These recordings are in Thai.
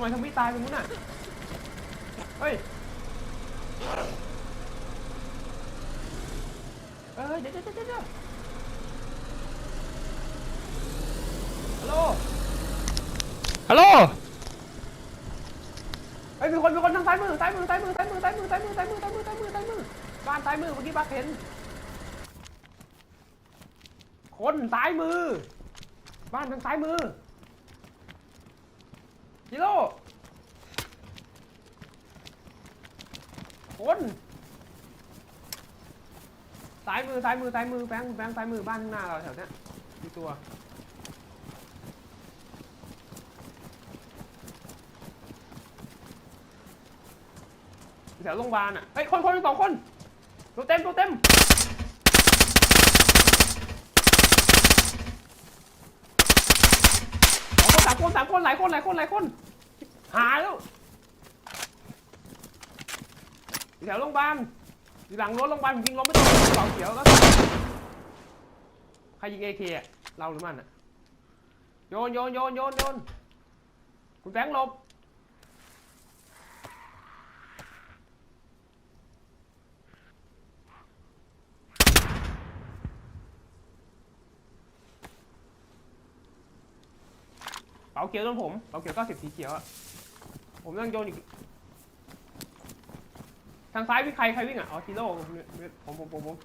ำไมทำไม่ตายตรงนู้นน่ะ เฮ้ยเอ้ยเดี๋ยวเดี๋ยวเดี๋ยวเดี๋ยวฮัลโหล ฮัลโหลเฮ้ยมีคนมีคนทางซ้ายมือซ้ายมือซ้ายมือซ้ายมือซ้ายมือซ้ายมือซ้ายมือซ้ายมือซ้ายมือซ้ายมือบ้านซ้ายมือเมื่อกี้บ้านเห็น คนซ้ายมือ บ้านทางซ้ายมือ จิโร่คนซ้ายมือซ้ายมือซ้ายมือแบงค์แบงค์ซ้ายมือบ้านข้างหน้าเราแถวเนี้ยมีตัว แถวโรงพยาบาลอะเฮ้ยคนคนสองคนตัวเต็มตัวเต็ม สองคนสามคนสามคนหลายคนหลายคนหลายคน หายแล้วอยู่แถวโรงพยาบาลอยู่หลังรถโรงพยาบาลยิงล้มไม่โดนกระเป๋าเขียวแล้วใครยิงเอเคเราหรือมันอะโยนโยนโยนโยนโยนคุณแบงค์หลบ เป๋าเขียวโดนผมเป๋าเขียวก็สิบสีเขียวอะผมต้องโยนอีก ทางซ้ายวิ่งใครใครวิ่งอะ อ๋อทีโร่ผมผมผมผม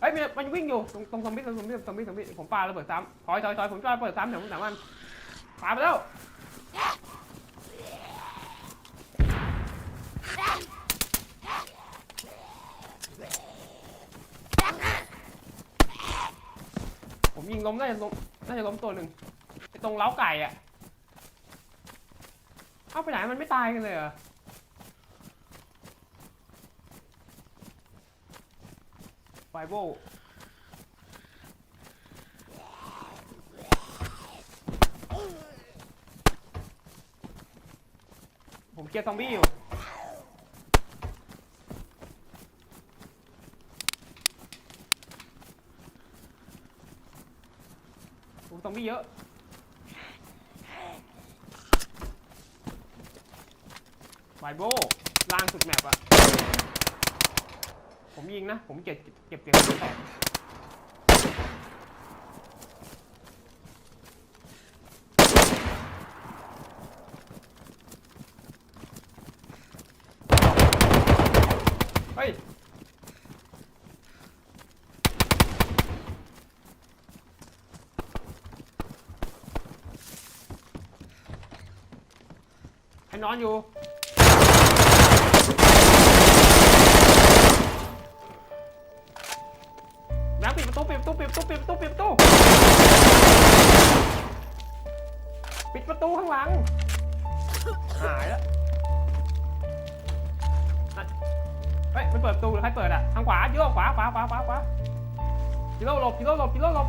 เฮ้ยมันมันวิ่งอยู่ตรงตรงซอมบี้ตรงซอมบี้ตรงซอมบี้ซอมบี้ผมปาระเบิดซ้ำถอยถอยถอยผมจะระเบิดซ้ำเดี๋ยวผมสามวันปาไปแล้วผมยิงล้มน่าจะล้มน่าจะล้มตัวหนึ่งไอ้ตรงเล้าไก่อะ เอาไปไหนมันไม่ตายกันเลยเหรอไฟโบผมเคลียร์ซอมบี้อยู่ผมซอมบี้เยอะ ไบโบล่างสุดแมปอะผมยิงนะ ผมเก็บเก็บเก็บเก็บแตกเฮ้ย ให้นอนอยู่ ประตูปิดประตูปิดประตูปิดประตูปิดประตูปิดประตูข้างหลัง หายแล้วเฮ้ยมันเปิดประตูหรือใครเปิดอะทางขวาโยกขวาขวาขวาขวาขวาจิโร่หลบจิโร่หลบจิโร่หลบ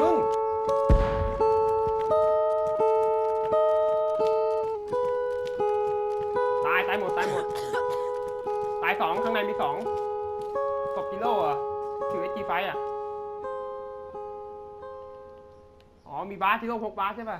มึง ตาย ตายหมด ตายหมด ตายสองข้างในมีสองศพกิโลอะถือไอจีไฟอะ อ๋อ มีบาสกิโลพกบาสใช่ป่ะ